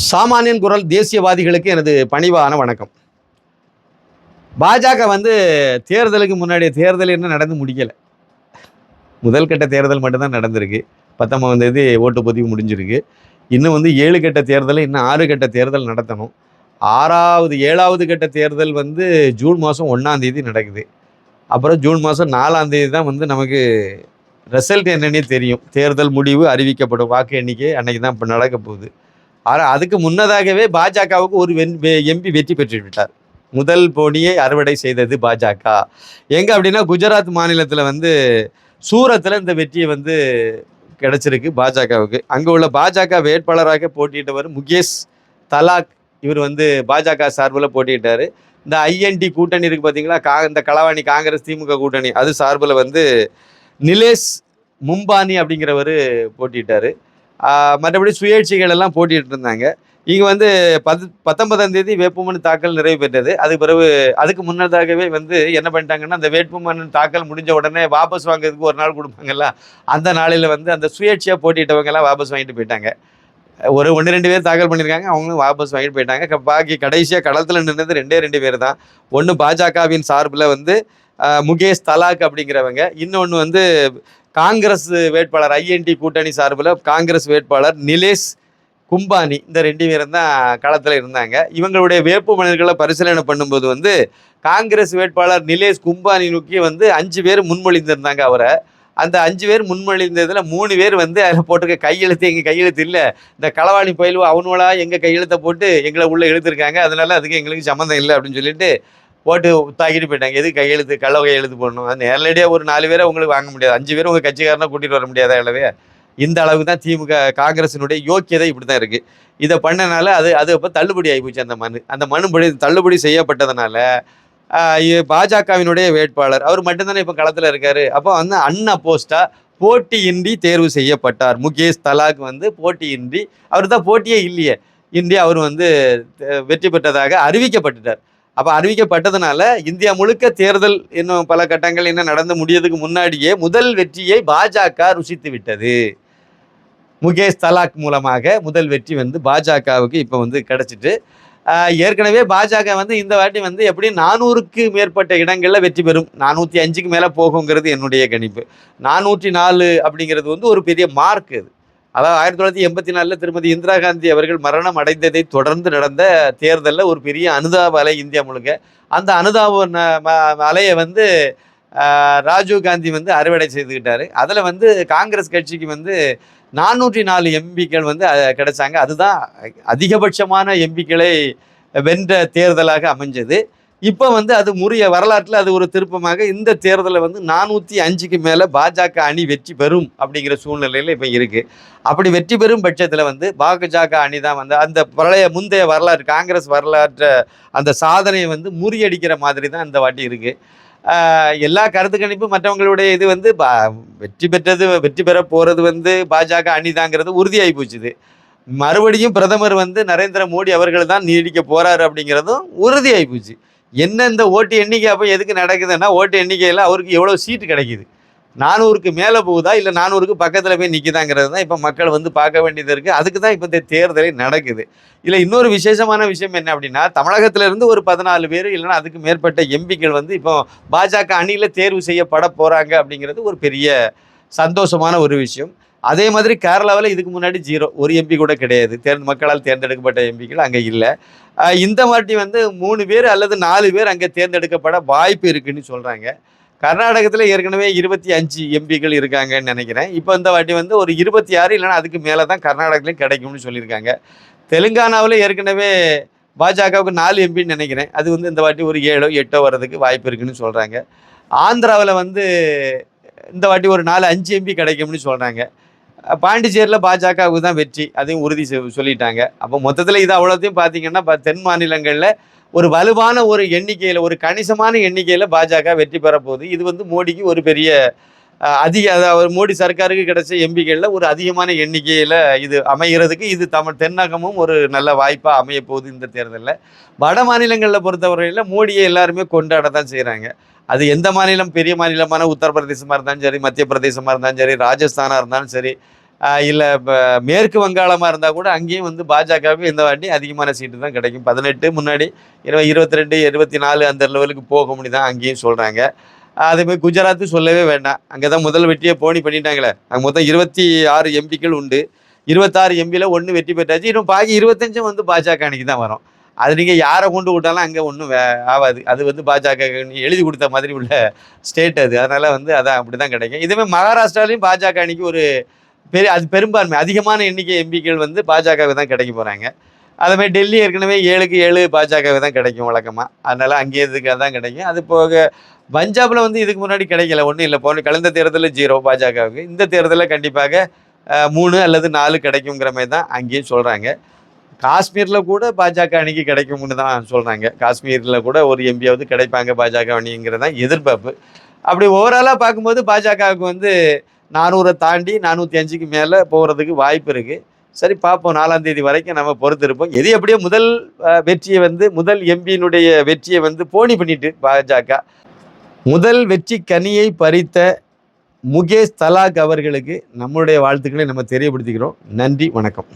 சாமானியன் குரல் தேசியவாதிகளுக்கு எனது பணிவான வணக்கம். பாஜக வந்து தேர்தலுக்கு முன்னாடி தேர்தல் இன்னும் நடந்து முடியலை முதல் கட்ட தேர்தல் மட்டும்தான் நடந்திருக்கு. பத்தொம்பதாம் தேதி ஓட்டு பதிவு முடிஞ்சிருக்கு. இன்னும் வந்து ஏழு கட்ட தேர்தல் இன்னும் ஆறு கட்ட தேர்தல் நடத்தணும். ஆறாவது ஏழாவது கட்ட தேர்தல் வந்து ஜூன் மாதம் ஒன்றாந்தேதி நடக்குது. அப்புறம் ஜூன் மாதம் நாலாந்தேதி தான் வந்து நமக்கு ரிசல்ட் என்னன்னே தெரியும். தேர்தல் முடிவு அறிவிக்கப்படும். வாக்கு எண்ணிக்கை அன்னைக்கு தான் இப்போ நடக்க போகுது. ஆனால் அதுக்கு முன்னதாகவே பாஜகவுக்கு ஒரு எம்பி வெற்றி பெற்று விட்டார் முதல் போனியை அறுவடை செய்தது பாஜக. எங்கே அப்படின்னா குஜராத் மாநிலத்தில் வந்து சூரத்தில் இந்த வெற்றியை வந்து கிடச்சிருக்கு பாஜகவுக்கு. அங்கே உள்ள பாஜக வேட்பாளராக போட்டியிட்டவர் முகேஷ் தலாக். இவர் வந்து பாஜக சார்பில் போட்டியிட்டார். இந்த ஐஎன்டி கூட்டணி இருக்குது பார்த்தீங்களா கா இந்த களவாணி காங்கிரஸ் திமுக கூட்டணி. அது சார்பில் வந்து நிலேஷ் மும்பானி அப்படிங்கிறவர் போட்டியிட்டார். மற்றபடி சுயேட்சைகள் எல்லாம் போட்டிட்டு இருந்தாங்க இங்கே வந்து பத் பத்தொன்பதாம் தேதி வேட்புமனு தாக்கல் நிறைவு பெற்றது. அதுக்கு பிறகு அதுக்கு முன்னதாகவே வந்து என்ன பண்ணிட்டாங்கன்னா அந்த வேட்புமனு தாக்கல் முடிஞ்ச உடனே வாபஸ் வாங்குறதுக்கு ஒரு நாள் கொடுப்பாங்கல்ல அந்த நாளில் வந்து அந்த சுயேட்சையாக போட்டிட்டவங்கெல்லாம் வாபஸ் வாங்கிட்டு போயிட்டாங்க. ஒரு ஒன்று ரெண்டு பேர் தாக்கல் பண்ணியிருக்காங்க அவங்களும் வாபஸ் வாங்கிட்டு போயிட்டாங்க. பாக்கி கடைசியாக களத்தில் நின்றது ரெண்டே ரெண்டு பேர் தான். ஒன்று பாஜகவின் சார்பில் வந்து முகேஷ் தலாக் அப்படிங்கிறவங்க இன்னொன்று வந்து காங்கிரஸ் வேட்பாளர் ஐஎன்டி கூட்டணி சார்பில் காங்கிரஸ் வேட்பாளர் நிலேஷ் கும்பானி. இந்த ரெண்டு பேரும் தான் களத்தில் இருந்தாங்க. இவங்களுடைய வேட்பு மனிதர்களை பரிசீலனை பண்ணும்போது வந்து காங்கிரஸ் வேட்பாளர் நிலேஷ் கும்பானி நோக்கி வந்து அஞ்சு பேர் முன்மொழிந்திருந்தாங்க அவரை. அந்த அஞ்சு பேர் முன்மொழிந்ததில் மூணு பேர் வந்து அதில் போட்டிருக்க கையெழுத்து எங்கள் கையெழுத்து இல்லை. இந்த களவாணி பயில்வு அவனுவலா எங்கள் கையெழுத்தை போட்டு எங்களை உள்ளே இழுத்துருக்காங்க. அதனால அதுக்கு எங்களுக்கு சம்மந்தம் இல்லை அப்படின்னு சொல்லிட்டு போட்டு தாக்கிட்டு போயிட்டாங்க. எது கையெழுத்து கள்ள கையெழுத்து போடணும்? அது நேரடியாக ஒரு நாலு பேரை உங்களுக்கு வாங்க முடியாது. அஞ்சு பேர் உங்கள் கட்சிக்காரனா கூட்டிகிட்டு வர முடியாத அளவே இந்த அளவுக்கு தான் திமுக காங்கிரசினுடைய யோக்கியதை இப்படி தான் இருக்குது இதை பண்ணனால அது அது அப்போ தள்ளுபடி ஆகிப்போச்சு அந்த மனு. அந்த மனு படி தள்ளுபடி செய்யப்பட்டதுனால பாஜகவினுடைய வேட்பாளர் அவர் மட்டும்தானே இப்போ களத்தில் இருக்கார். அப்போ வந்து அண்ணா போஸ்ட்டாக போட்டியின்றி தேர்வு செய்யப்பட்டார். முகேஷ் தலாக் வந்து போட்டியின்றி அவர் தான் போட்டியே இல்லையே. இன்றி அவர் வந்து வெற்றி பெற்றதாக அறிவிக்கப்பட்டுட்டார். அப்போ அறிவிக்கப்பட்டதுனால இந்தியா முழுக்க தேர்தல் இன்னும் பல கட்டங்கள் இன்னும் நடந்து முடியதுக்கு முன்னாடியே முதல் வெற்றியை பாஜக ருசித்து விட்டது. முகேஷ் தலாக் மூலமாக முதல் வெற்றி வந்து பாஜகவுக்கு இப்போ வந்து கிடச்சிட்டு ஏற்கனவே பாஜக வந்து இந்த வாட்டி வந்து எப்படி நானூறுக்கு மேற்பட்ட இடங்களில் வெற்றி பெறும். நானூற்றி அஞ்சுக்கு மேலே போகுங்கிறது என்னுடைய கணிப்பு. நானூற்றி நாலு அப்படிங்கிறது வந்து ஒரு பெரிய மார்க் அது. அதாவது ஆயிரத்தி தொள்ளாயிரத்தி எண்பத்தி நாலில் திருமதி இந்திரா காந்தி அவர்கள் மரணம் அடைந்ததை தொடர்ந்து நடந்த தேர்தலில் ஒரு பெரிய அனுதாப அலை இந்தியா முழுக்க அந்த அனுதாப ந- அலையை வந்து ராஜீவ் காந்தி வந்து அறுவடை செய்துக்கிட்டாரு அதில் வந்து காங்கிரஸ் கட்சிக்கு வந்து நானூற்றி நாலு எம்பிக்கள் வந்து கிடைச்சாங்க. அதுதான் அதிகபட்சமான எம்பிக்களை வென்ற தேர்தலாக அமைஞ்சது. இப்போ வந்து அது முறிய வரலாற்றில் அது ஒரு திருப்பமாக இந்த தேர்தலில் வந்து நானூற்றி அஞ்சுக்கு மேலே பாஜக அணி வெற்றி பெறும் அப்படிங்கிற சூழ்நிலையில் இப்போ இருக்குது அப்படி வெற்றி பெறும் பட்சத்தில் வந்து பாஜக அணி தான் வந்து அந்த பழைய முந்தைய வரலாறு காங்கிரஸ் வரலாற்றை அந்த சாதனையை வந்து முறியடிக்கிற மாதிரி தான் இந்த வாட்டி இருக்குது எல்லா கருத்து கணிப்பு மற்றவங்களுடைய இது வந்து பா வெற்றி பெற்றது வெற்றி பெற போகிறது வந்து பாஜக அணிதாங்கிறது உறுதியாகி போச்சுது. மறுபடியும் பிரதமர் வந்து நரேந்திர மோடி அவர்கள் தான் நீடிக்க போகிறாரு அப்படிங்கிறதும் உறுதியாகி போச்சு. என்ன இந்த ஓட்டு எண்ணிக்கை அப்போ எதுக்கு நடக்குதுன்னா ஓட்டு எண்ணிக்கையில் அவருக்கு எவ்வளோ சீட்டு கிடைக்குது? நானூறுக்கு மேலே போகுதா இல்லை நானூறுக்கு பக்கத்தில் போய் நிற்கிதாங்கிறது தான் இப்போ மக்கள் வந்து பார்க்க வேண்டியது இருக்குது அதுக்கு தான் இப்போ இந்த தேர்தலே நடக்குது. இல்லை இன்னொரு விசேஷமான விஷயம் என்ன அப்படின்னா தமிழகத்திலேருந்து ஒரு பதினாலு பேர் இல்லைன்னா அதுக்கு மேற்பட்ட எம்பிக்கள் வந்து இப்போ பாஜக அணியில் தேர்வு செய்யப்பட போகிறாங்க அப்படிங்கிறது ஒரு பெரிய சந்தோஷமான ஒரு விஷயம். அதே மாதிரி கேரளாவில் இதுக்கு முன்னாடி ஜீரோ ஒரு எம்பி கூட கிடையாது. தேர்ந்து மக்களால் தேர்ந்தெடுக்கப்பட்ட எம்பிக்கள் அங்கே இல்லை. இந்த வாட்டி வந்து மூணு பேர் அல்லது நாலு பேர் அங்கே தேர்ந்தெடுக்கப்பட வாய்ப்பு இருக்குன்னு சொல்கிறாங்க கர்நாடகத்தில் ஏற்கனவே இருபத்தி அஞ்சு எம்பிக்கள் இருக்காங்கன்னு நினைக்கிறேன். இப்போ இந்த வாட்டி வந்து ஒரு இருபத்தி ஆறு இல்லைன்னா அதுக்கு மேலே தான் கர்நாடகத்துலையும் கிடைக்கும்னு சொல்லியிருக்காங்க. தெலுங்கானாவில் ஏற்கனவே பாஜகவுக்கு நாலு எம்பின்னு நினைக்கிறேன். அது வந்து இந்த வாட்டி ஒரு ஏழோ எட்டோ வர்றதுக்கு வாய்ப்பு இருக்குன்னு சொல்கிறாங்க ஆந்திராவில் வந்து இந்த வாட்டி ஒரு நாலு அஞ்சு எம்பி கிடைக்கும்னு சொல்கிறாங்க பாண்டிச்சேரியில் பாஜகவுக்கு தான் வெற்றி அதையும் உறுதி செ- சொல்லிட்டாங்க. அப்போ மொத்தத்தில் இது அவ்வளோத்தையும் பார்த்தீங்கன்னா இப்போ தென் மாநிலங்களில் ஒரு வலுவான ஒரு எண்ணிக்கையில் ஒரு கணிசமான எண்ணிக்கையில் பாஜக வெற்றி பெற போகுது இது வந்து மோடிக்கு ஒரு பெரிய அதிக அதாவது மோடி சர்க்காருக்கு கிடைச்ச எம்பிக்களில் ஒரு அதிகமான எண்ணிக்கையில் இது அமைகிறதுக்கு இது தமிழ் தென்னகமும் ஒரு நல்ல வாய்ப்பாக அமைய போகுது இந்த தேர்தலில். வட மாநிலங்களில் பொறுத்தவரையில் மோடியை எல்லாருமே கொண்டாட தான் செய்கிறாங்க அது எந்த மாநிலம் பெரிய மாநிலமான உத்தரப்பிரதேசமாக இருந்தாலும் சரி மத்திய பிரதேசமாக இருந்தாலும் சரி ராஜஸ்தானாக இருந்தாலும் சரி இல்லை இப்போ மேற்கு வங்காளமாக இருந்தால் கூட அங்கேயும் வந்து பாஜகவுக்கு இந்த வாட்டி அதிகமான சீட்டு தான் கிடைக்கும். பதினெட்டு முன்னாடி இருபது இருபத்தி ரெண்டு இருபத்தி நாலு அந்த லெவலுக்கு போக முடியுதான் அங்கேயும் சொல்கிறாங்க அதே மாதிரி குஜராத்து சொல்லவே வேண்டாம். அங்கே தான் முதல் வெற்றியை போனி பண்ணிட்டாங்களே. அங்கே மொத்தம் இருபத்தி ஆறு எம்பிக்கள் உண்டு. இருபத்தாறு எம்பியில் ஒன்று வெற்றி பெற்றாச்சு. இன்னும் பாக்கி இருபத்தஞ்சும் வந்து பாஜக அன்னைக்கு தான் வரும். அது நீங்கள் யாரை கொண்டு விட்டாலும் அங்கே ஒன்றும் ஆகாது அது வந்து பாஜக எழுதி கொடுத்த மாதிரி உள்ள ஸ்டேட் அது. அதனால் வந்து அதான் அப்படி தான் கிடைக்கும் இதுவே மகாராஷ்டிராலையும் பாஜக அன்னைக்கு ஒரு பெரிய அது பெரும்பான்மை. அதிகமான எண்ணிக்கை எம்பிக்கள் வந்து பாஜகவுக்கு தான் கிடைக்க போகிறாங்க அதுமாதிரி டெல்லி ஏற்கனவே ஏழுக்கு ஏழு பாஜகவே தான் கிடைக்கும் வழக்கமாக அதனால் அங்கே இதுக்காக தான் கிடைக்கும். அது போக பஞ்சாபில் வந்து இதுக்கு முன்னாடி கிடைக்கல ஒன்றும் இல்லை. போன கலந்த தேர்தலில் ஜீரோ பாஜகவுக்கு. இந்த தேர்தலில் கண்டிப்பாக மூணு அல்லது நாலு கிடைக்குங்கிற மாதிரி தான் அங்கேயும் சொல்கிறாங்க காஷ்மீரில் கூட பாஜக அணிக்கு கிடைக்கும்னு தான் சொல்கிறாங்க காஷ்மீரில் கூட ஒரு எம்பியாவது கிடைப்பாங்க பாஜக அணிங்கிறது தான் எதிர்பார்ப்பு. அப்படி ஓவராலாக பார்க்கும்போது பாஜகவுக்கு வந்து நானூறை தாண்டி நானூற்றி அஞ்சுக்கு மேலே போகிறதுக்கு வாய்ப்பு இருக்குது சரி பார்ப்போம் நாலாம் தேதி வரைக்கும் நம்ம பொறுத்திருப்போம். எது எப்படியோ முதல் வெற்றியை வந்து முதல் எம்பியினுடைய வெற்றியை வந்து போனி பண்ணிட்டு பாஜக. முதல் வெற்றி கனியை பறித்த முகேஷ் தலாக் அவர்களுக்கு நம்மளுடைய வாழ்த்துக்களை நம்ம தெரியப்படுத்திக்கிறோம். நன்றி வணக்கம்.